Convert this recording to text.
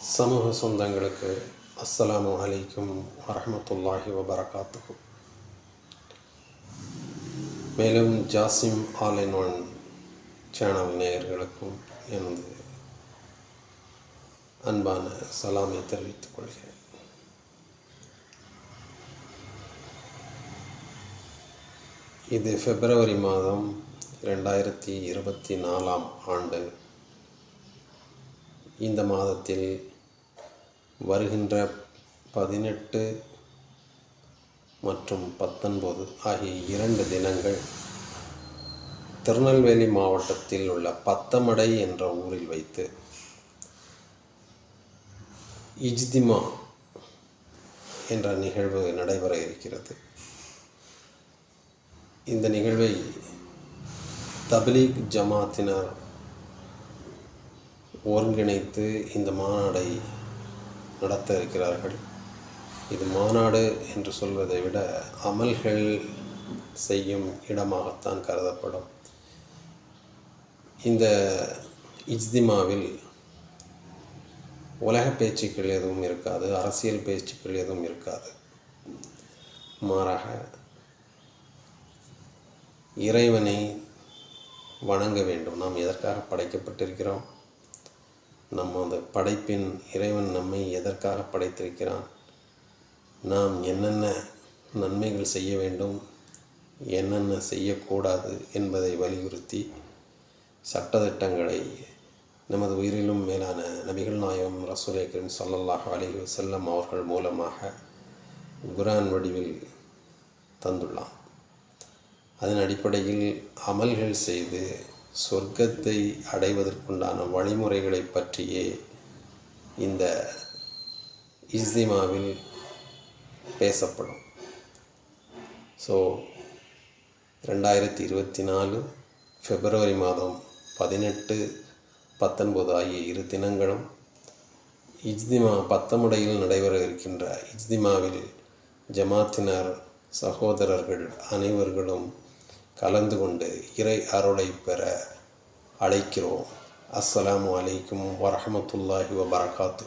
சமூக சொந்தங்களுக்கு அஸ்ஸலாமு அலைக்கும் வரமத்துல்லாஹி வபரகாத்துஹு. மேலும் Jasim all in one channel நேயர்களுக்கும் எனது அன்பான சலாமை தெரிவித்துக் கொள்கிறேன். இது பிப்ரவரி மாதம் ரெண்டாயிரத்தி இருபத்தி நாலாம் ஆண்டு இந்த மாதத்தில் வருகின்ற பதினெட்டு மற்றும் பத்தொன்பது ஆகிய இரண்டு தினங்கள் திருநெல்வேலி மாவட்டத்தில் உள்ள பத்தமடை என்ற ஊரில் வைத்து இஜ்திமா என்ற நிகழ்வு நடைபெற இருக்கிறது. இந்த நிகழ்வை தபலீக் ஜமாத்தினர் ஒருங்கிணைத்து இந்த மாநாடை நடத்த இருக்கிறார்கள். இது மாநாடு என்று சொல்வதை விட அமல்கள் செய்யும் இடமாகத்தான் கருதப்படும். இந்த இஜ்திமாவில் உலக பேச்சுக்கள் எதுவும் இருக்காது அரசியல் பேச்சுக்கள் எதுவும் இருக்காது. மாறாக இறைவனை வணங்க வேண்டும். நாம் எதற்காக படைக்கப்பட்டிருக்கிறோம்? நம்ம அந்த படைப்பின் இறைவன் நம்மை எதற்காக படைத்திருக்கிறான்? நாம் என்னென்ன நன்மைகள் செய்ய வேண்டும்? என்னென்ன செய்யக்கூடாது என்பதை வலியுறுத்தி சட்டத்திட்டங்களை நமது உயிரிலும் மேலான நபிகள் நாயகம் ரசூலை கரீம் ஸல்லல்லாஹு அலைஹி அவர்கள் மூலமாக குரான் வடிவில் தந்துள்ளான். அதன் அடிப்படையில் அமல்கள் செய்து சொர்க்கத்தை அடைவதற்குண்டான வழிமுறைகளை பற்றியே இந்த இஸ்திமாவில் பேசப்படும். ஸோ ரெண்டாயிரத்தி இருபத்தி நாலு பிப்ரவரி மாதம் பதினெட்டு பத்தொன்பது ஆகிய இரு தினங்களும் இஜ்திமா பத்தமுடையில் நடைபெற இருக்கின்ற இஜ்திமாவில் ஜமாத்தினர் சகோதரர்கள் அனைவர்களும் கலந்து கொண்டு இறை அருளை பெற அழைக்கிறோம். அஸ்ஸலாமு அலைக்கும் வரமத்துல்லாஹி வபரகாத்து